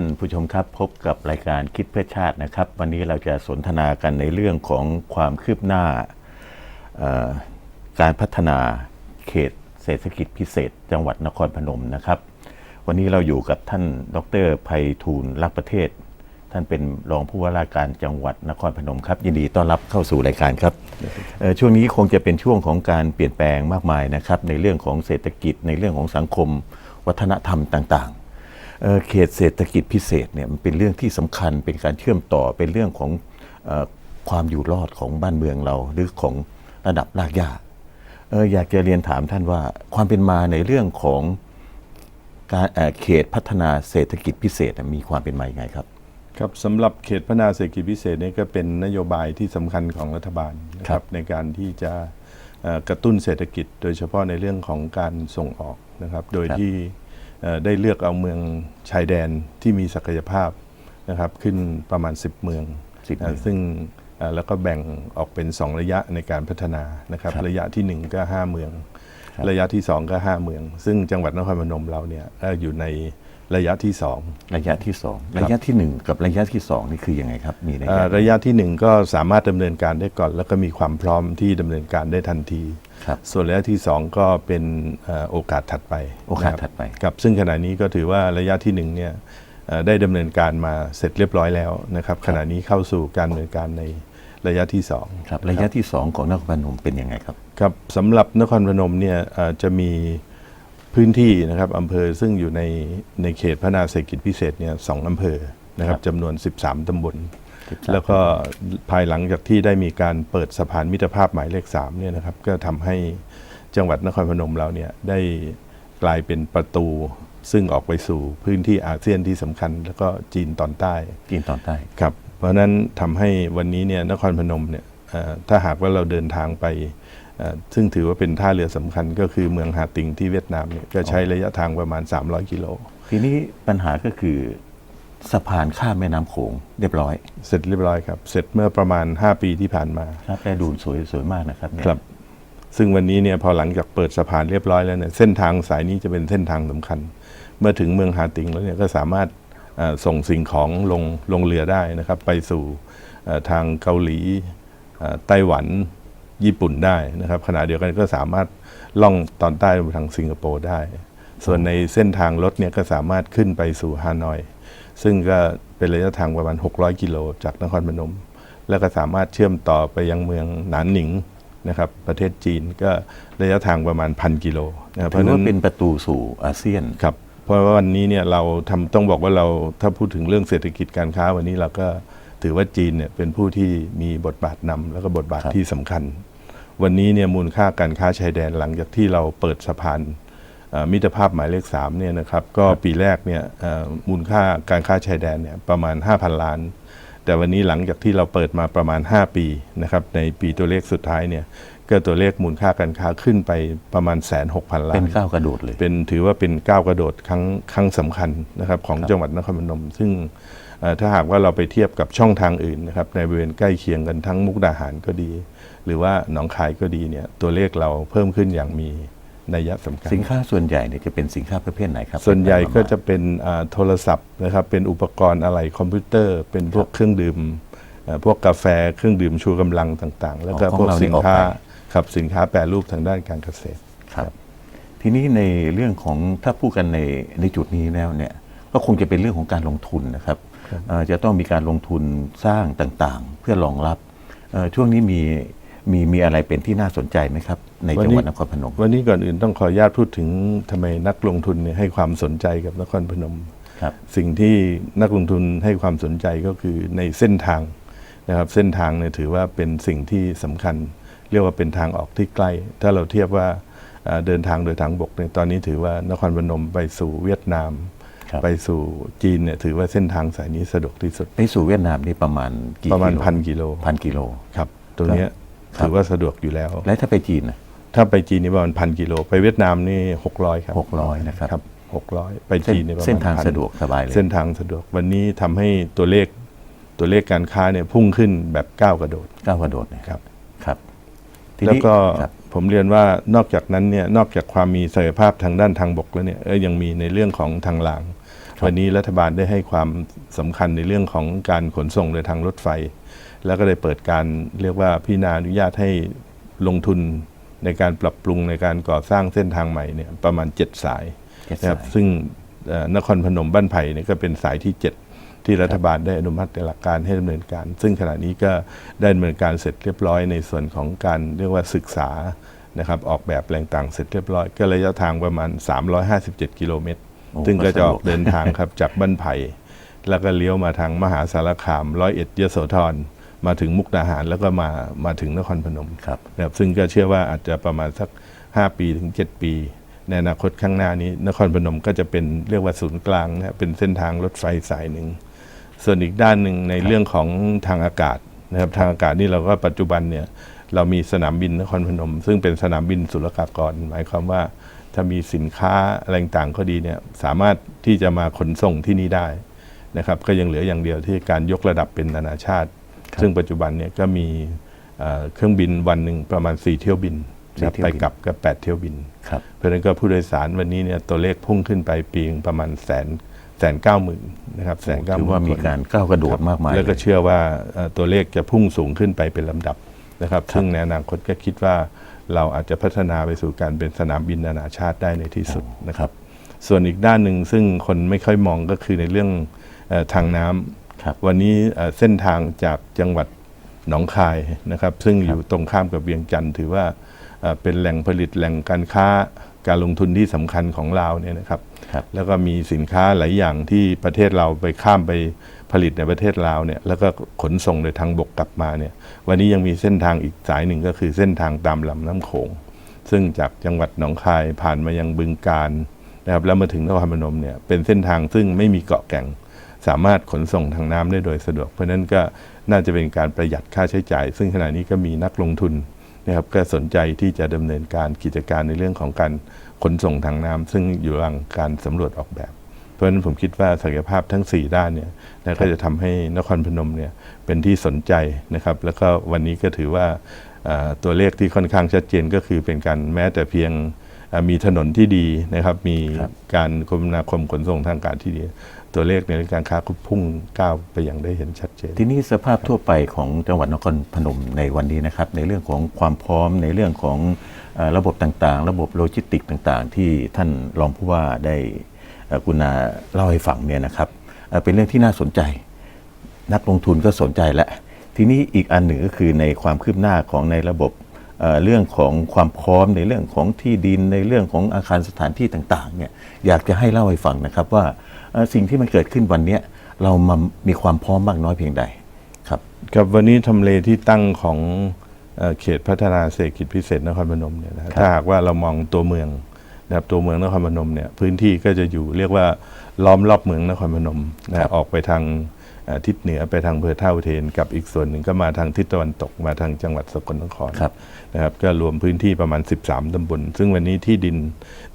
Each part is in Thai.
สวัสดีครับท่านผู้ชมครับพบกับรายการคิดเพื่อชาตินะครับ วันนี้เราจะสนทนากันในเรื่องของความคืบหน้าเอ่อการพัฒนาเขตเศรษฐกิจพิเศษ จังหวัดนครพนมนะครับ วันนี้เราอยู่กับท่านดรไพฑูรย์รักประเทศ ท่านเป็นรองผู้ว่าราชการจังหวัดนครพนมครับ ยินดีต้อนรับเข้าสู่รายการครับเอ่อช่วงนี้คงจะเป็นช่วงของการเปลี่ยนแปลงมากมายนะครับ ในเรื่องของเศรษฐกิจในเรื่องของสังคม วัฒนธรรมต่างๆ เอ่อเขตเศรษฐกิจพิเศษเนี่ยมันเป็นเรื่องที่สำคัญเป็นการเชื่อมต่อเป็นเรื่องของเออความอยู่รอดของบ้านเมืองเรา หรือของระดับรากหญ้าเอออยากจะเรียนถามท่านว่าความเป็นมาในเรื่องของการเอ่อเขตพัฒนาเศรษฐกิจพิเศษน่ะมีความเป็นมาอย่างไงครับครับสำหรับเขตพัฒนาเศรษฐกิจพิเศษนี่ก็เป็นนโยบายที่สำคัญของรัฐบาลนะคครัรับบในการที่จะเอ่อกระตุ้นเศรษฐกิจ โดยเฉพาะในเรื่องของการส่งออกนะครับ โดยครับที่เอ่อ ได้เลือกเอาเมืองชายแดนที่มีศักยภาพนะครับขึ้นประมาณ 10 เมืองสิบเมืองเอ่อซึ่งเอ่อแล้วก็แบ่งออกเป็น 2 ระยะในการพัฒนานะครับครับระยะทีหนึ่1 ก็ 5 เมืองครับระยะที่ 2 ก็ 5 เมือง ซึ่งจังหวัดนครพนมเราเนี่ยเอ่ออยู่ในระยะที่ 2 ระยะที่สองระยะที่หนึ่งกับระยะที่สองนี่คือยังไงครับมีระเอ่ยะอระยะที่หนึ่งก็สามารถดำเนินการได้ก่อน แล้วก็มีความพร้อมที่ดำเนินการได้ทันที ครับ ส่วนระยะที่สองก็เป็นเอ่อโอกาสถัดไปโอกาสนะครับถัดไปครับซึ่งขณะนี้ก็ถือว่าระยะที่หนึ่งเนี่ยเอ่อได้ดำเนินการมาเสร็จเรียบร้อยแล้วนะครับ ขณะนี้เข้าสู่การดำเนินการในระยะที่สองครับ ระยะที่สองของนครพนมเป็นยังไงครับ ครับสำหรับนครพนมเนี่ยเอ่อจะมีพื้นที่นะครับอำเภอซึ่งอยู่ในในเขตพัฒนาเศรษฐกิจพิเศษเนี่ยสองอำเภอนะครับครับจำนวน 13 ตำบล13 แล้วก็ภายหลังจากที่ได้มีการเปิดสะพานมิตรภาพหมายเลข3เนี่ยนะครับก็ทำให้จังหวัดนครพนมเราเนี่ยได้กลายเป็นประตูซึ่งออกไปสู่พื้นที่อาเซียนที่สำคัญ แล้วก็จีนตอนใต้จีนตอนใต้ครับเพราะฉะนั้นทำให้วันนี้เนี่ยนครพนมเนี่ยเอ่อถ้าหากว่าเราเดินทางไปเอ่อซึ่งถือว่าเป็นท่าเรือสำคัญก็คือเมืองฮาติงที่เวียดนามเนี่ยก็ใช้ระยะทางประมาณ 300 กิโล ทีนี้ปัญหาก็คือ สะพานข้ามแม่น้ำโขงเรียบร้อยเสร็จเรียบร้อยครับ เสร็จเมื่อประมาณ 5 ปีที่ผ่านมา ครับแปรดูนสวยสวยมากนะครับเนี่ยครับ ซึ่งวันนี้เนี่ยพอหลังจากเปิดสะพานเรียบร้อยแล้วเนี่ยเส้นทางสายนี้จะเป็นเส้นทางสำคัญ เมื่อถึงเมืองฮาติงแล้วเนี่ยก็สามารถเอ่อส่งสิ่งของลงลงเรือได้นะครับ ไปสู่เอ่อทางเกาหลีเอ่อไต้หวันญี่ปุ่นได้นะครับ ขณะเดียวกันก็สามารถล่องตอนใต้ไปทางสิงคโปร์ได้ ส่วนในเส้นทางรถเนี่ยก็สามารถขึ้นไปสู่ฮานอย ซึ่งก็เป็นระยะทางประมาณ 600 กิโลจากนครพนม แล้วก็สามารถเชื่อมต่อไปยังเมืองหนานหนิงนะครับประเทศจีนก็ระยะทางประมาณพันกิโลนะครับเพถือราะฉะว่านั้นเป็นประตูสู่อาเซียน ครับเพราะว่าวันนี้เนี่ยเราทำต้องบอกว่าเราถ้าพูดถึงเรื่องเศรษฐกิจการค้าวันนี้เราก็ถือว่าจีนเนี่ยเป็นผู้ที่มีบทบาทนำแล้วก็บทบาทครับที่สำคัญ วันนี้เนี่ยมูลค่าการค้าชายแดนหลังจากที่เราเปิดสะพานเอ่อ มิตรภาพหมายเลข3เนี่ยนะครับก็ปีแรกเนี่ยเอ่อมูลค่าการค้าชายแดนเนี่ยประมาณ 5,000 ล้าน แต่วันนี้หลังจากที่เราเปิดมาประมาณ 5 ปีนะครับในปีตัวเลขสุดท้ายเนี่ยก็ตัวเลขมูลค่าการค้าขึ้นไปประมาณแสนหกพันล้าน เป็นก้าวกระโดดเลย เป็นถือว่าเป็นก้าวกระโดดครั้งครั้งสำคัญนะครับของครับจังหวัดนครพนม ซึ่งเอ่อถ้าหากว่าเราไปเทียบกับช่องทางอื่นนะครับในบริเวณใกล้เคียงกันทั้งมุกดาหารก็ดี หรือว่าหนองคายก็ดีเนี่ยตัวเลขเราเพิ่มขึ้นอย่างมี นัยสำคัญ สินค้าส่วนใหญ่เนี่ยจะเป็นสินค้าประเภทไหนครับส่วนใหญ่ก็จะเป็นเป็นอ่าโทรศัพท์นะครับ เป็นอุปกรณ์อะไรคอมพิวเตอร์ เป็นพวกเครื่องดื่มเอ่อพวกกาแฟเครื่องดื่มชูกำลังต่างๆ แล้วก็ของพวกเรานี่สินค้าออกไป ครับสินค้าแปรรูปทางด้านการเกษตร ครับ ทีนี้ในเรื่องของถ้าพูดกันในในจุดนี้แล้วเนี่ยก็คงจะเป็นเรื่องของการลงทุนนะครับเอ่อจะต้องมีการลงทุนสร้างต่างๆ เพื่อรองรับเอ่อช่วงนี้มี มีมีอะไรเป็นที่น่าสนใจไหมครับ ในจังหวัดนครพนม วันนี้ก่อนอื่นต้องขออนุญาตพูดถึงทำไมนักลงทุนเนี่ยให้ความสนใจกับนครพนมครับสิ่งที่นักลงทุนให้ความสนใจก็คือในเส้นทางนะครับเส้นทางเนี่ยถือว่าเป็นสิ่งที่สำคัญ เรียกว่าเป็นทางออกที่ใกล้ ถ้าเราเทียบว่าเอ่อเดินทางโดยทางบกเนี่ยตอนนี้ถือว่านครพนมไปสู่เวียดนามครับไปสู่จีนเนี่ยถือว่าเส้นทางสายนี้สะดวกที่สุด ไปสู่เวียดนามนี่ประมาณกี่ประมาณกิโลพันกิโลพันกิโลครับตรงเนี้ยครับ ถือว่าสะดวกอยู่แล้ว และถ้าไปจีนนะถ้าไปจีนนี่ประมาณพันกิโล ไปเวียดนามนี่หกร้อยครับหกร้อยนะครับครับหกร้อยไปเส้นจีนนี่ประมาณเส้นทาง1,000สะดวกสบายเลยเส้นทางสะดวกวันนี้ทำให้ตัวเลขตัวเลขการค้าเนี่ยพุ่งขึ้นแบบก้าวกระโดดก้าวกระโดดเนี่ยครับครับทีแล้วนี้ก็ครับผมเรียนว่านอกจากนั้นเนี่ยนอกจากความมีศักยภาพทางด้านทางบกแล้วเนี่ยเอ้ยยังมีในเรื่องของทางรางวันนี้รัฐบาลได้ให้ความสำคัญในเรื่องของการขนส่งโดยทางรถไฟ แล้วก็ได้เปิดการเรียกว่าพิจารณาอนุญาตให้ลงทุนในการปรับปรุงในการก่อสร้างเส้นทางใหม่เนี่ยประมาณ 7 สายเจ็ดนะครับสายซึ่งเอ่อนครพนมบ้านไผ่เนี่ยก็เป็นสายที่ 7 ที่รัฐบาลได้อนุมัติในหลักการให้ดำเนินการ ซึ่งขณะนี้ก็ได้ดำเนินการเสร็จเรียบร้อยในส่วนของการเรียกว่าศึกษานะครับออกแบบแรงต่างเสร็จเรียบร้อย ก็ระยะทางประมาณ 357 กิโลเมตรโอ้ซึ่งก็จะออกสดวเดินทางครับจากบ้านไผ่แล้วก็เลี้ยวมาทางมหาสารคามร้อยเอ็ดยโสธร มาถึงมุกดาหารแล้วก็มามาถึงนครพนมครับนะครับซึ่งก็เชื่อว่าอาจจะประมาณสัก 5 ปีถึง 7 ปี ในอนาคตข้างหน้านี้ นครพนมก็จะเป็นเรียกว่าศูนย์กลางนะครับเป็นเส้นทางรถไฟสายหนึ่ง ส่วนอีกด้านหนึ่งในเรื่องของทางอากาศนะครับทางอากาศนี่เราก็ปัจจุบันเนี่ยเรามีสนามบินนครพนม ซึ่งเป็นสนามบินศุลกากร หมายความว่าถ้ามีสินค้าอะไรต่างก็ดีเนี่ยสามารถที่จะมาขนส่งที่นี่ได้นะครับก็ยังเหลืออย่างเดียวที่การยกระดับเป็นนานาชาติ ซึ่งปัจจุบันเนี่ยก็มีเอ่อเครื่องบินวันหนึ่งประมาณ 4 เที่ยวบินนะครับสี่เที่ยวบินไปกลับก็8เที่ยวบินครับเพราะฉะนั้นก็ผู้โดยสารวันนี้เนี่ยตัวเลขพุ่งขึ้นไปปีนึงประมาณแสนแสนเก้าหมื่นนะครับแสนเก้าหถือมื่นว่ามีการก้าวกระโดดมากมาย แล้วก็เยเชื่อว่าเอ่อตัวเลขจะพุ่งสูงขึ้นไปเป็นลำดับนะครับ ซึ่งในอนาคตก็คิดว่าเราอาจจะพัฒนาไปสู่การเป็นสนามบินนานาชาติได้ในที่สุดนะครับ ส่วนอีกด้านหนึ่งซึ่งคนไม่ค่อยมองก็คือในเรื่องเออทางน้ำครับ วันนี้เอ่อเส้นทางจากจังหวัดหนองคายนะครับ ซึ่งอยู่ตรงข้ามกับเวียงจันทร์ถือว่าเอ่อเป็นแหล่งผลิตแหล่งการค้าการลงทุนที่สำคัญของลาวเนี่ยนะครับครับแล้วก็มีสินค้าหลายอย่างที่ประเทศเราไปข้ามไปผลิตในประเทศลาวเนี่ยแล้วก็ขนส่งโดยทางบกกลับมาเนี่ยวันนี้ยังมีเส้นทางอีกสายหนึ่งก็คือเส้นทางตามลำน้ำโขง ซึ่งจากจังหวัดหนองคายผ่านมายังบึงกาฬนะครับแล้วมาถึงนครพนมเนี่ยเป็นเส้นทางซึ่งไม่มีเกาะแก่ง สามารถขนส่งทางน้ำได้โดยสะดวก เพราะฉะนั้นก็น่าจะเป็นการประหยัดค่าใช้จ่าย ซึ่งขณะนี้ก็มีนักลงทุนนะครับก็สนใจที่จะดำเนินการกิจการในเรื่องของการขนส่งทางน้ำซึ่งอยู่ระหว่างการสำรวจออกแบบ เพราะฉะนั้นผมคิดว่าศักยภาพทั้ง 4 ด้านเนี่ยนะก็จะทำให้นครพนมเนี่ยเป็นที่สนใจนะครับ แล้วก็วันนี้ก็ถือว่าเอ่อตัวเลขที่ค่อนข้างชัดเจนก็คือเป็นการแม้แต่เพียงเอ่อมีถนนที่ดีนะครับ มีครับการคมนาคมขนส่งทางการที่ดี ตัวเลขในเรื่องการค้าก็พุ่งก้าวไปอย่างได้เห็นชัดเจน ทีนี้สภาพทั่วไปของจังหวัดนครพนมในวันนี้นะครับ ในเรื่องของความพร้อมในเรื่องของระบบต่างๆ ระบบโลจิสติกต่างๆ ที่ท่านรองผู้ว่าได้กุณาเล่าให้ฟังเนี่ยนะครับ เป็นเรื่องที่น่าสนใจ นักลงทุนก็สนใจแล้วทีนี้อีกอันหนึ่งก็คือในความคืบหน้าของในระบบเรื่องของความพร้อมในเรื่องของที่ดินในเรื่องของอาคารสถานที่ต่างๆเนี่ยอยากจะให้เล่าให้ฟังนะครับว่า สิ่งที่มันเกิดขึ้นวันเนี้ยเรามามีความพร้อมมากน้อยเพียงใดครับครับวันนี้ทำเลที่ตั้งของเอ่อเขตพัฒนาเศรษฐกิจพิเศษนครพนมเนี่ยนะฮะถ้าหากว่าเรามองตัวเมืองนะครับตัวเมืองนครพนมเนี่ยพื้นที่ก็จะอยู่เรียกว่าล้อมรอบเมืองนครพนมนะครัฮะบออกไปทางเอ่อ ทิศเหนือไปทางอำเภอท่าอุเทน กับอีกส่วนหนึ่งก็มาทางทิศตะวันตกมาทางจังหวัดสกลนครครับนะครับ ก็รวมพื้นที่ประมาณ 13 ตำบล ซึ่งวันนี้ที่ดิน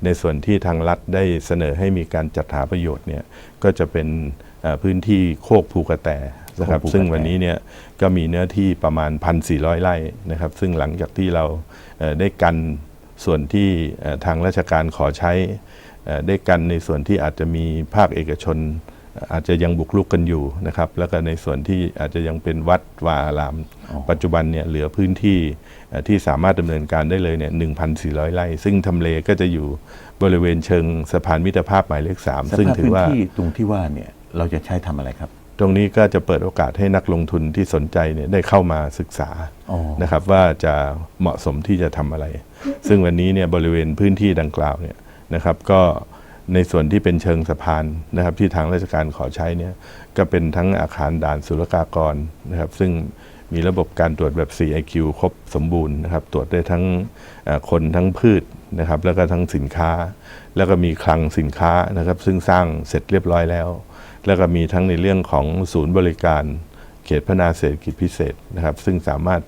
ในส่วนที่ทางรัฐได้เสนอให้มีการจัดหาประโยชน์เนี่ยก็จะเป็นเอ่อพื้นที่โคกภูกระแตนะครับโคกภูกระแตซึ่งวันนี้เนี่ยก็มีเนื้อที่ประมาณ 1,400 ไร่นะครับ ซึ่งหลังจากที่เราเอ่อได้กันส่วนที่เอ่อทางราชการขอใช้เอ่อได้กันในส่วนที่อาจจะมีภาคเอกชน อาจจะยังบุกรุกกันอยู่นะครับ แล้วก็ในส่วนที่อาจจะยังเป็นวัดวาอารามอ๋อปัจจุบันเนี่ยเหลือพื้นที่เอ่อที่สามารถดำเนินการได้เลยเนี่ย1,400 ไร่ ซึ่งทำเลก็จะอยู่บริเวณเชิงสะพานมิตรภาพหมายเลขส3ซึ่งภาพถืพื้อนว่าที่ตรงที่ว่าเนี่ยเราจะใช้ทำอะไรครับ ตรงนี้ก็จะเปิดโอกาสให้นักลงทุนที่สนใจเนี่ยได้เข้ามาศึกษาอ๋อนะครับ ว่าจะเหมาะสมที่จะทำอะไร ซึ่งวันนี้เนี่ยบริเวณพื้นที่ดังกล่าวเนี่ยนะครับก็ ในส่วนที่เป็นเชิงสะพานนะครับที่ทางราชการขอใช้เนี่ยก็เป็นทั้งอาคารด่านศุลกากรนะครับซึ่งมีระบบการตรวจแบบ 4IQ ครบสมบูรณ์นะครับตรวจได้ทั้งคนทั้งพืชนะครับแล้วก็ทั้งสินค้า แล้วก็มีคลังสินค้านะครับ ซึ่งสร้างเสร็จเรียบร้อยแล้ว แล้วก็มีทั้งในเรื่องของศูนย์บริการ เขตพัฒนาเศรษฐกิจพิเศษนะครับ ซึ่งสามารถ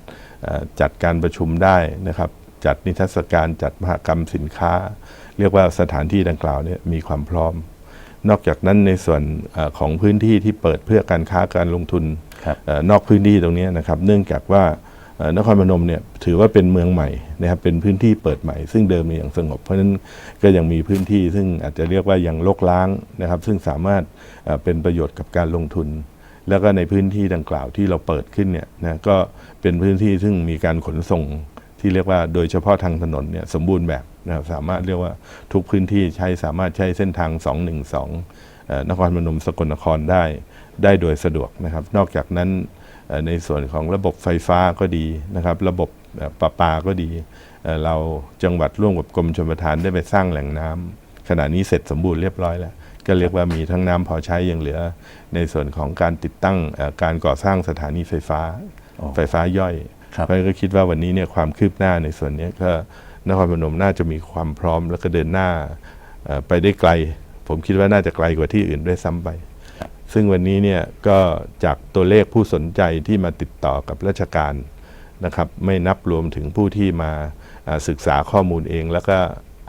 จัดการประชุมได้นะครับ จัดนิทรรศการจัดมหกรรมสินค้า เรียกว่าสถานที่ดังกล่าวเนี่ยมีความพร้อม นอกจากนั้นในส่วนเออของพื้นที่ที่เปิดเพื่อการค้าการลงทุนครับเออนอกพื้นที่ตรงนี้นะครับเนื่องจากว่าเอ่อนครพนมเนี่ยถือว่าเป็นเมืองใหม่นะครับเป็นพื้นที่เปิดใหม่ ซึ่งเดิมเนี่ยอย่างสงบ เพราะฉะนั้นก็ยังมีพื้นที่ซึ่งอาจจะเรียกว่ายังลกล้างนะครับ ซึ่งสามารถเอ่อเป็นประโยชน์กับการลงทุน แล้วก็ในพื้นที่ดังกล่าวที่เราเปิดขึ้นเนี่ยนะก็เป็นพื้นที่ซึ่งมีการขนส่ง ที่เรียกว่าโดยเฉพาะทางถนนเนี่ยสมบูรณ์แบบนะครับสามารถเรียกว่าทุกพื้นที่ใช้สามารถใช้เส้นทาง 212เอ่อนครพนมสกลนครได้ ได้โดยสะดวกนะครับ นอกจากนั้นเอ่อในส่วนของระบบไฟฟ้าก็ดีนะครับ ระบบเอ่อประปาก็ดีเอ่อเราจังหวัดร่วมกับกรมชลประทานได้ไปสร้างแหล่งน้ำขณะนี้เสร็จสมบูรณ์เรียบร้อยแล้ว ก็เรียกว่ามีทั้งน้ำพอใช้ยังเหลือ ในส่วนของการติดตั้งเอ่อการก่อสร้างสถานีไฟฟ้าอ๋อไฟฟ้าย่อยครับ เพราะฉะนั้นก็คิดว่าวันนี้เนี่ยความคืบหน้าในส่วนเนี้ยก็นครพนมน่าจะมีความพร้อมแล้วก็เดินหน้าเอ่อไปได้ไกล ผมคิดว่าน่าจะไกลกว่าที่อื่นด้วยซ้ำไป ซึ่งวันนี้เนี่ยก็จากตัวเลขผู้สนใจที่มาติดต่อกับราชการนะครับไม่นับรวมถึงผู้ที่มาอ่าศึกษาข้อมูลเอง แล้วก็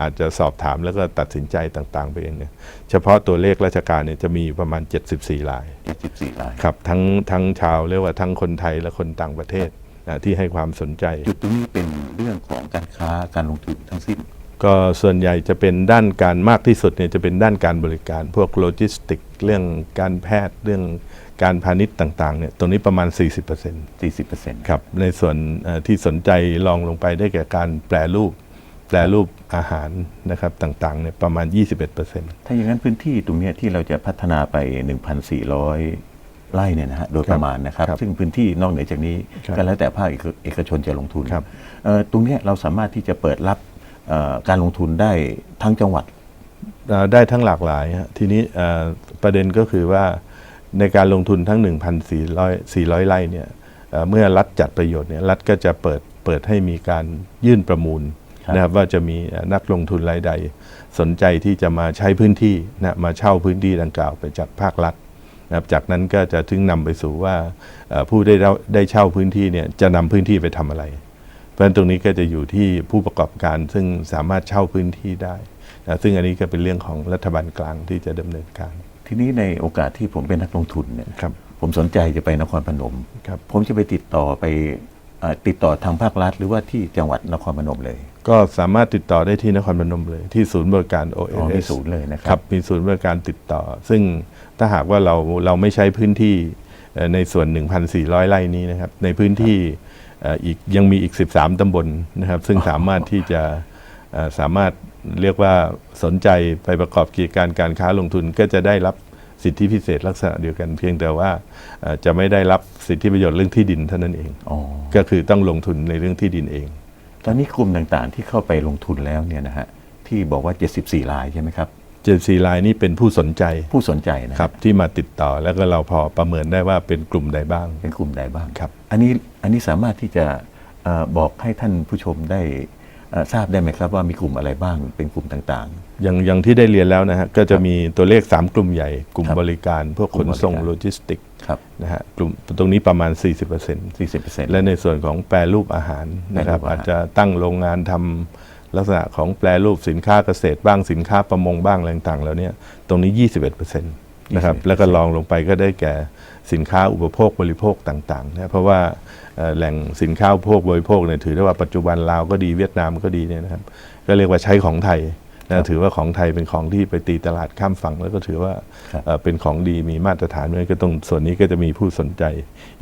อาจจะสอบถามแล้วก็ตัดสินใจต่างๆ ไปเองเนี่ยเฉพาะตัวเลขราชการเนี่ยจะมีประมาณ 74ราย74รายครับทั้งทั้งชาวเรียกว่าทั้งคนไทยและคนต่างประเทศนะ ที่ให้ความสนใจ จุดตรงนี้เป็นเรื่องของการค้าการลงทุนทั้งสิ้น ก็ส่วนใหญ่จะเป็นด้านการมากที่สุดเนี่ยจะเป็นด้านการบริการ พวกโลจิสติก เรื่องการแพทย์เรื่องการพาณิชย์ต่างๆเนี่ยตรงนี้ประมาณ 40% 40%ครับในส่วนเอ่อที่สนใจลองลงไปได้แก่การแปรรูป แปรรูปอาหารนะครับต่างๆเนี่ยประมาณ 21%ถ้าอย่างนั้นพื้นที่ตรงเนี้ยที่เราจะพัฒนาไป 1,400 ไร่เนี่ยนะฮะโดยประมาณนะครับ ครับซึ่งพื้นที่นอกเหนือจากนี้ครับก็แล้วแต่ภาคเอกเอกชนจะลงทุนครับ เอ่อตรงเนี้ยเราสามารถที่จะเปิดรับเอ่อการลงทุนได้ทั้งจังหวัด เอ่อได้ทั้งหลากหลายฮะทีนี้เอ่อประเด็นก็คือว่าในการลงทุนทั้ง 1,400 400 ไร่เนี่ยเอ่อเมื่อรัฐจัดประโยชน์เนี่ยรัฐก็จะเปิดเปิดให้มีการยื่นประมูลครับ นะครับว่าจะมีเอ่อนักลงทุนรายใด สนใจที่จะมาใช้พื้นที่นะมาเช่าพื้นที่ดังกล่าวไปจากภาครัฐ นะครับจากนั้นก็จะถึงนำไปสู่ว่าเอ่อผู้ได้รับได้เช่าพื้นที่เนี่ยจะนำพื้นที่ไปทำอะไร เพราะฉะนั้นตรงนี้ก็จะอยู่ที่ผู้ประกอบการซึ่งสามารถเช่าพื้นที่ได้นะซึ่งอันนี้ก็เป็นเรื่องของรัฐบาลกลางที่จะดำเนินการ ทีนี้ในโอกาสที่ผมเป็นนักลงทุนเนี่ยครับผมสนใจจะไปนครพนมครับผมจะไปติดต่อไปเอ่อ ติดต่อทางภาครัฐ หรือว่าที่จังหวัดนครพนมเลย ก็สามารถติดต่อได้ที่นครพนมเลย ที่ศูนย์บริการ อ๋อ ONS มีศูนย์เลยนะคครัรับ บมีศูนย์บริการติดต่อ ซึ่งถ้าหากว่าเราเราไม่ใช้พื้นที่เอ่อในส่วน 1,400 ไร่นี้นะครับ ในพื้นที่เอ่ออีกยังมีอีก 13 ตำบลนะครับ ซึ่งสามารถที่จะเอ่อสามารถเรียกว่าสนใจไปประกอบกิจการการค้าลงทุนก็จะได้รับ สิทธิพิเศษลักษณะเดียวกันเพียงแต่ว่าเอ่อจะไม่ได้รับสิทธิประโยชน์เรื่องที่ดินเท่านั้นเองอ๋อก็คือต้องลงทุนในเรื่องที่ดินเอง ตอนนี้กลุ่มต่างๆ ที่เข้าไปลงทุนแล้วเนี่ยนะฮะที่บอกว่า 74รายใช่ไหมครับเจนซีไลน์นี่เป็นผู้สนใจผู้สนใจนะครับที่มาติดต่อแล้วก็เราพอประเมินได้ว่าเป็นกลุ่มใดบ้าง เป็นกลุ่มใดบ้างครับ อันนี้อันนี้สามารถที่จะเออบอกให้ท่านผู้ชมได้เอ่อทราบได้ไหมครับว่ามีกลุ่มอะไรบ้างเป็นกลุ่มต่าง อย่างอย่างที่ได้เรียนแล้วนะฮะก็จะมีตัวเลข 3 กลุ่มใหญ่ กลุ่มครับบริการพวกกขลุ่มนบริการส่งโลจิสติกๆครับนะฮะกลุ่มตรงนี้ประมาณ 40% 40%และในส่วนของแปรรูปอาหารนะครับแปรรูปอาหารอาจจะตั้งโรงงานทำลักษณะของแปรรูปสินค้าเกษตรบ้างสินค้าประมงบ้างอะไรต่างๆแล้วเนี่ยตรงนี้ 21%นะครับ21%แล้วก็ลองลงไปก็ได้แก่สินค้าอุปโภคบริโภคต่างๆนะเพราะว่าเอ่อแหล่งสินค้าอุปโภคบริโภคเนี่ยถือได้ว่าปัจจุบันลาวก็ดีเวียดนามก็ดีเนี่ยนะครับก็เรียกว่าใช้ของไทย นะถือว่าของไทยเป็นของที่ไปตีตลาดข้ามฝั่งแล้วก็ถือว่าครับเอ่อเป็นของดีมีมาตรฐานด้วยก็ตรงส่วนนี้ก็จะมีผู้สนใจ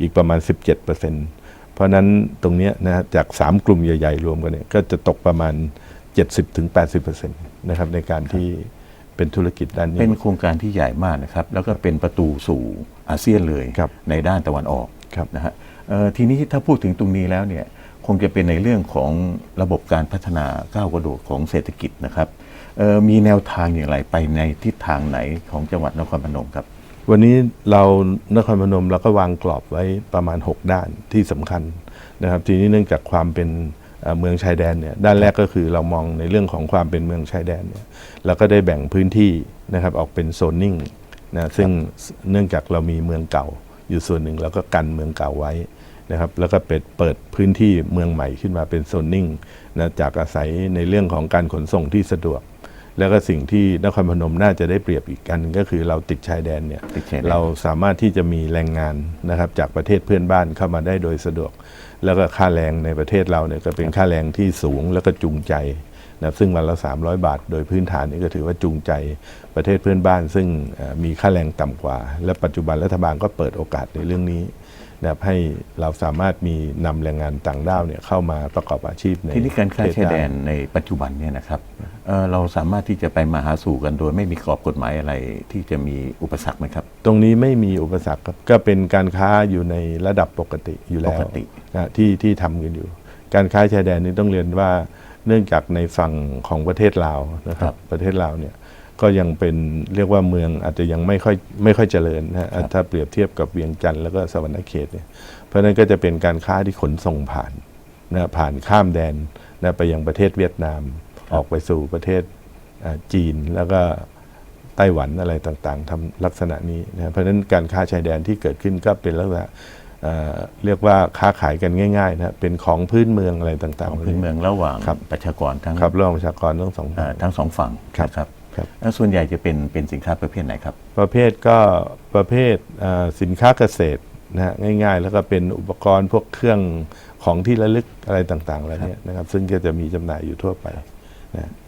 อีกประมาณ 17%เพราะฉะนั้นตรงเนี้ยนะฮะจาก 3 กลุ่มใหญ่ ๆ รวมกันเนี่ยก็จะตกประมาณ 70-80%นะครับในการที่เป็นธุรกิจด้านนี้ เป็นโครงการที่ใหญ่มากนะครับ แล้วก็เป็นประตูสู่อาเซียนเลยครับในด้านตะวันออกครับนะฮะเอ่อทีนี้ถ้าพูดถึงตรงนี้แล้วเนี่ยคงจะเป็นในเรื่องของระบบการพัฒนาก้าวกระโดดของเศรษฐกิจนะครับเอ่อ มีแนวทางอย่างไรไปในทิศทางไหนของจังหวัดนครพนมครับ วันนี้เรานครพนมเราก็วางกรอบไว้ประมาณ 6 ด้านที่สำคัญนะครับทีนี้เนื่องจากความเป็นเอ่อเมืองชายแดนเนี่ยด้านแรกก็คือเรามองในเรื่องของความเป็นเมืองชายแดนเนี่ยเราก็ได้แบ่งพื้นที่นะครับออกเป็นโซนนิ่งนะซึ่งเนื่องจากเรามีเมืองเก่าอยู่ส่วนหนึ่งเราก็กันเมืองเก่าไว้นะครับแล้วก็เปิดเปิดพื้นที่เมืองใหม่ขึ้นมาเป็นโซนนิ่งนะจากอาศัยในเรื่องของการขนส่งที่สะดวก แล้วก็สิ่งที่นครพนมน่าจะได้เปรียบอีกกันก็คือเราติดชายแดนเนี่ยติดชายแดนเราสามารถที่จะมีแรงงานนะครับจากประเทศเพื่อนบ้านเข้ามาได้โดยสะดวก แล้วก็ค่าแรงในประเทศเราเนี่ยก็เป็นค่าแรงที่สูงแล้วก็จูงใจนะครับซึ่งวันละ 300 บาท โดยพื้นฐานนี่ก็ถือว่าจูงใจประเทศเพื่อนบ้าน ซึ่งเอ่อมีค่าแรงต่ำกว่า และปัจจุบันรัฐบาลก็เปิดโอกาสในเรื่องนี้ นะครับให้เราสามารถมีนำแรงงานต่างด้าวเนี่ยเข้ามาประกอบอาชีพในทีนี้การค้าประเทศชายแดได้นในปัจจุบันเนี่ยนะครับเอ่อเราสามารถที่จะไปมาหาสู่กันโดยไม่มีกรอบกฎหมายอะไรที่จะมีอุปสรรคไหมครับ ตรงนี้ไม่มีอุปสรรคครับก็เป็นการค้าอยู่ในระดับปกติอยู่แล้วปกติ นะที่ที่ทำกันอยู่ การค้าชายแดนนี้ต้องเรียนว่าเนื่องจากในฝั่งของประเทศลาวนะครับประเทศลาวเนี่ย ก็ยังเป็นเรียกว่าเมืองอาจจะยังไม่ค่อยไม่ค่อยเจริญนะฮะถ้าเปรียบเทียบกับเวียงจันทร์แล้วก็สวรรณเขตเนี่ยเพราะฉะนั้นก็จะเป็นการค้าที่ขนส่งผ่านนะผ่านข้ามแดนนะไปยังประเทศเวียดนาม ออกไปสู่ประเทศอ่าจีนแล้วก็ไต้หวันอะไรต่างๆทำลักษณะนี้นะครับเพราะฉะนั้นการค้าชายแดนที่เกิดขึ้นก็เป็นลักษณะเอ่อเรียกว่าค้าขายกันง่ายๆนะเป็นของพื้นเมืองอะไรต่างของๆพื้นเมืองระหว่างครับประชากรทั้งครับเรื่องประชากรทั้งสองเอ่อทั้งสองฝั่งครับนะ ครับครับแล้วส่วนใหญ่จะเป็นเป็นสินค้าประเภทไหนครับ ประเภทก็ประเภทเอ่อสินค้าเกษตรนะฮะง่าย ๆ แล้วก็เป็นอุปกรณ์พวกเครื่องของที่ระลึกอะไรต่างๆแล้วเนี่ยนะครับซึ่งก็จะมีจำหน่ายอยู่ทั่วไป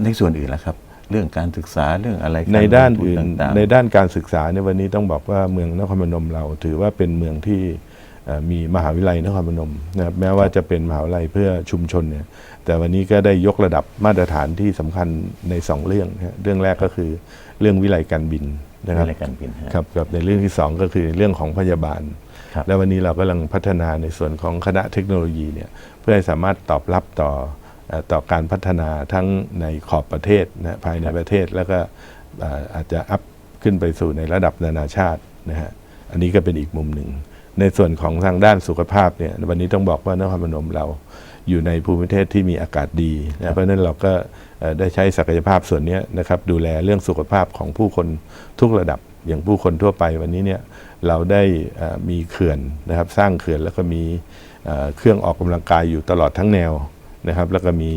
ในส่วนอื่นล่ะครับ เรื่องการศึกษาเรื่องอะไรกรในด้านลงทุอื่นต่างๆ ในด้านการศึกษาในยวันนี้ต้องบอกว่าเมืองนครพนมเราถือว่าเป็นเมืองที่เอ่อ มีมหาวิทยาลัยนครพนมนะครับแม้ว่าจะเป็นมหาวิทยาลัยเพื่อชุมชนเนี่ยแต่วันนี้ก็ได้ยกระดับมาตรฐานที่สำคัญในสองเรื่องนะฮะเรื่องแรกก็คือเรื่องวิไลการบินนะครับวิไลการบินฮะครับกับในเรื่องที่สองก็คือเรื่องของพยาบาลครับและวันนี้เรากำลังพัฒนาในส่วนของคณะเทคโนโลยีเนี่ยเพื่อให้สามารถตอบรับต่อเอ่อต่อการพัฒนาทั้งในขอบประเทศนะภายในประเทศแล้วก็เอ่ออาจจะอัพขึ้นไปสู่ในระดับนานาชาตินะฮะอันนี้ก็เป็นอีกมุมหนึ่ง ในส่วนของทางด้านสุขภาพเนี่ยวันนี้ต้องบอกว่านครพนมเราอยู่ในภูมิประเทศที่มีอากาศดีนะเพราะนั้นเราก็ได้ใช้ศักยภาพส่วนนี้นะครับดูแลเรื่องสุขภาพของผู้คนทุกระดับอย่างผู้คนทั่วไปวันนี้เนี่ยเราได้มีเขื่อนนะครับสร้างเขื่อนแล้วก็มีเครื่องออกกำลังกายอยู่ตลอดทั้งแนวนะครับ แล้วก็มี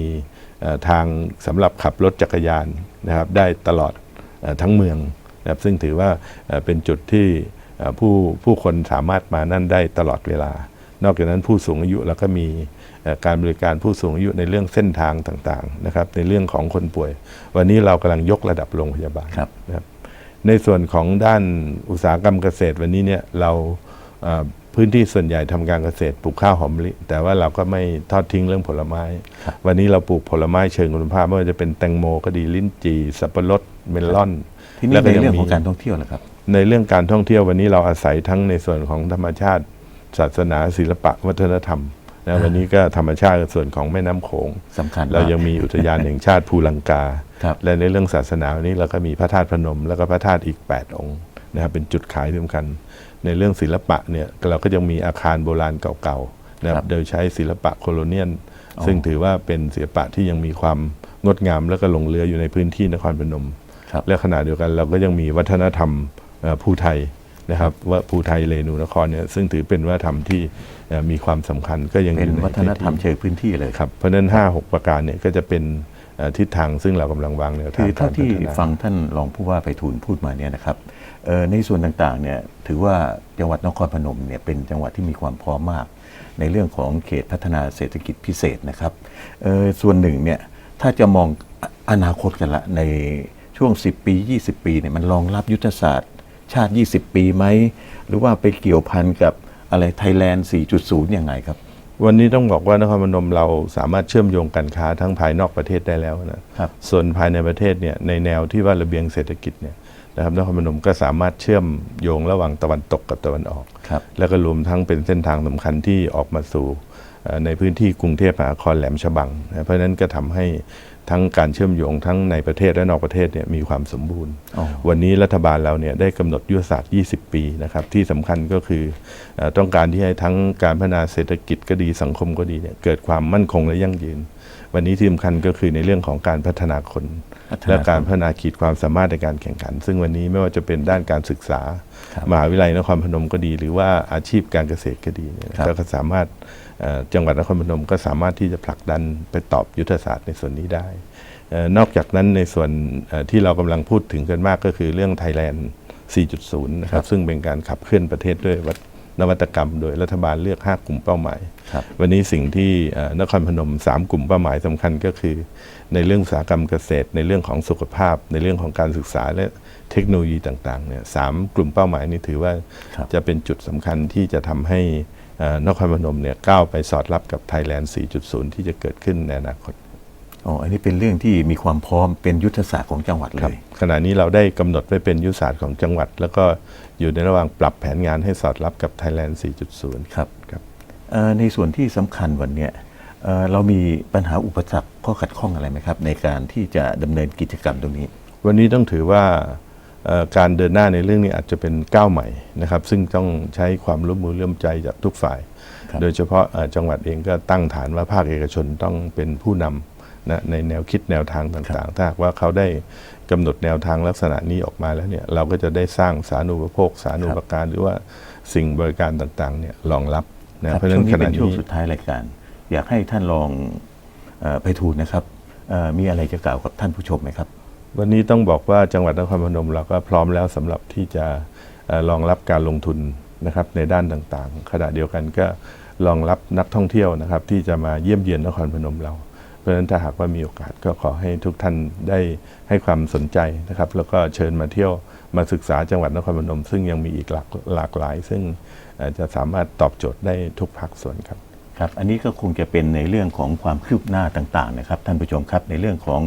ทางสำหรับขับรถจักรยานนะครับได้ตลอดทั้งเมืองนะครับซึ่งถือว่าเป็นจุดที่ ผู้ผู้คนสามารถมานั่นได้ตลอดเวลา นอกจากนั้นผู้สูงอายุเราก็มีเอ่อการบริการผู้สูงอายุในเรื่องเส้นทางต่างๆนะครับในเรื่องของคนป่วย วันนี้เรากำลังยกระดับโรงพยาบาลครับนะครับในส่วนของด้านอุตสาหกรรมเกษตรวันนี้เนี่ยเราเอ่อพื้นที่ส่วนใหญ่ทำการเกษตรปลูกข้าวหอมมะลิแต่ว่าเราก็ไม่ทอดทิ้งเรื่องผลไม้ครับวันนี้เราปลูกผลไม้เชิงคุณภาพไม่ว่าจะเป็นแตงโมก็ดีลิ้นจี่สับปะรดเมลอน ทีนี้แล้วก็ในยังเรื่องมีของการท่องเที่ยวล่ะครับ ในเรื่องการท่องเที่ยววันนี้เราอาศัยทั้งในส่วนของธรรมชาติ ศาสนาศิลปะวัฒนธรรมนะวันนี้ก็ธรรมชาติกับส่วนของแม่น้ำโขงสำคัญ เรามกยังมีอุทยานแห่งชาติภูลังกาครับและในเรื่องศาสนาวันนี้เราก็มีพระธาตุพนม แล้วก็พระธาตุอีก 8 องค์นะครับเป็นจุดขายสำคัญ ในเรื่องศิลปะเนี่ยเราก็ยังมีอาคารโบราณเก่าๆนะคครัรับบโดยใช้ศิลปะโคโลเนียนอ๋อซึ่งถือว่าเป็นศิลปะที่ยังมีความงดงามแล้วก็หลงเหลืออยู่ในพื้นที่นครพนมครับและขณะเดียวกันเราก็ยังมีวัฒนธรรมเอ่อ ภูไทยนะครับว่าภูไทยเรนูนครเนี่ยซึ่งถือเป็นวัฒนธรรมที่เอ่อมีความสำคัญก็ยังอเป็นยู่ในวัฒนธรรมพื้เชิงพื้นที่เลยครับเพราะฉะนั้นห้าหกประการเนี่ยก็จะเป็นเอ่อทิศทางซึ่งเรากำลังวางแนวทางคือเท่าที่กรพัฒนฟังท่านรองผู้ว่าไปทูลพูดมาเนี่ยนะครับเอ่อในส่วนต่างๆเนี่ยถือว่าจังหวัดนครพนมเนี่ยเป็นจังหวัดที่มีความพร้อมมาก ในเรื่องของเขตพัฒนาเศรษฐกิจพิเศษนะครับเอ่อส่วนหนึ่งเนี่ยถ้าจะมองออนาคตกันละในช่วง 10 ปี 20 ปีเนี่ยมันรองรับยุทธศาสตร์ ชาติ 20 ปีไหม หรือว่าไปเกี่ยวพันกับอะไรไทยแลนด์ 4.0 ยังไงครับ วันนี้ต้องบอกว่านครพนมเราสามารถเชื่อมโยงการค้าทั้งภายนอกประเทศได้แล้วนะครับส่วนภายในประเทศเนี่ยในแนวที่ว่าระเบียงเศรษฐกิจเนี่ยนะครับนครพนมก็สามารถเชื่อมโยงระหว่างตะวันตกกับตะวันออกครับแล้วก็รวมทั้งเป็นเส้นทางสำคัญที่ออกมาสู่เอ่อในพื้นที่กรุงเทพมหานครแหลมฉบังนะเพราะฉะนั้นก็ทำให้ ทั้งการเชื่อมโยงทั้งในประเทศและนอกประเทศเนี่ยมีความสมบูรณ์อ๋อวันนี้รัฐบาลเราเนี่ยได้กำหนดยุทธศาสตร์ 20 ปีนะครับที่สำคัญก็คือเอ่อต้องการที่ให้ทั้งการพัฒนาเศรษฐกิจก็ดีสังคมก็ดีเนี่ยเกิดความมั่นคงและยั่งยืน วันนี้ที่สำคัญก็คือในเรื่องของการพัฒนาคนพัฒนาคนและการพัฒนาขีดความสามารถในการแข่งขัน ซึ่งวันนี้ไม่ว่าจะเป็นด้านการศึกษาครับมหาวิทยาลัยนครพนมก็ดี หรือว่าอาชีพการเกษตรก็ดีเนี่ยครับก็สามารถเอ่อ จังหวัดนครพนมก็สามารถที่จะผลักดันไปตอบยุทธศาสตร์ในส่วนนี้ได้เอ่อนอกจากนั้นในส่วนเอ่อที่เรากำลังพูดถึงกันมากก็คือเรื่องไทยแลนด์ 4.0 นะครับ ซึ่งเป็นการขับเคลื่อนประเทศด้วยวัฒนวัตกรรมโดยรัฐบาลเลือก 5 กลุ่มเป้าหมายครับวันนี้สิ่งที่เอ่อนครพนม 3 กลุ่มเป้าหมายสำคัญก็คือ ในเรื่องอุตสาหกรรมเกษตร ในเรื่องของสุขภาพ ในเรื่องของการศึกษาและเทคโนโลยีต่างๆเนี่ยสามกลุ่มเป้าหมายนี้ถือว่าครับจะเป็นจุดสำคัญที่จะทำให้เอ่อ นครพนมเนี่ยก้าวไปสอดรับกับ Thailand 4.0 ที่จะเกิดขึ้นในอนาคตอ๋ออันนี้เป็นเรื่องที่มีความพร้อมเป็นยุทธศาสตร์ของจังหวัดเลครับยขณะนี้เราได้กำหนดไว้เป็นยุทธศาสตร์ของจังหวัด แล้วก็อยู่ในระหว่างปรับแผนงานให้สอดรับกับ Thailand 4.0 ครับครับเอ่อในส่วนที่สำคัญวันเนี้ยเอ่อเรามีปัญหาอุปสรรคข้อขัดข้องอะไรไหมครับ ในการที่จะดำเนินกิจกรรมตรงนี้ วันนี้ต้องถือว่าเอ่อ การเดินหน้าในเรื่องนี้อาจจะเป็นก้าวใหม่นะครับ ซึ่งต้องใช้ความร่วมมือร่วมใจจากทุกฝ่ายครับโดยเฉพาะเอ่อจังหวัดเองก็ตั้งฐานว่าภาคเอกชนต้องเป็นผู้นำนะในแนวคิดแนวทางต่างๆ ถ้าหากว่าเขาได้กำหนดแนวทางลักษณะนี้ออกมาแล้วเนี่ยเราก็จะได้สร้างสาธารณูปโภคสาธารณูปการหรือว่าสิ่งบริการต่างๆเนี่ยรองรับนะครับเพราะฉะช่นั้วนงขนี้ณะเป็นช่วงนี้สุดท้ายรายการ อยากให้ท่านรองเออไปทูลนะครับเอ่อมีอะไรจะกล่าวกับท่านผู้ชมไหมครับ วันนี้ต้องบอกว่าจังหวัดนครพนมเราก็พร้อมแล้วสำหรับที่จะเอ่อรองรับการลงทุนนะครับในด้านต่างๆ ขณะเดียวกันก็รองรับนักท่องเที่ยวนะครับที่จะมาเยี่ยมเยียนนครพนมเรา เพราะฉะนั้นถ้าหากว่ามีโอกาสก็ขอให้ทุกท่านได้ให้ความสนใจนะครับ แล้วก็เชิญมาเที่ยวมาศึกษาจังหวัดนครพนม ซึ่งยังมีอีกหลากหลากหลาย ซึ่งจะสามารถตอบโจทย์ได้ทุกภาคส่วนครับ ครับอันนี้ก็คงจะเป็นในเรื่องของความคืบหน้าต่างๆนะครับท่านผู้ชมครับในเรื่องของ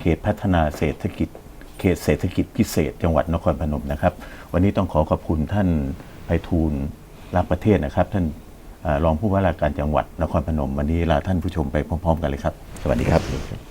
เขตพัฒนาเศรษฐกิจ เขตเศรษฐกิจพิเศษ จังหวัดนครพนมนะครับ วันนี้ต้องขอขอบคุณท่านไพฑูรย์รักประเทศนะครับ ท่านรองผู้ว่าราชการจังหวัดนครพนม วันนี้ลาท่านผู้ชมไปพร้อม ๆ กันเลยครับ สวัสดีครับ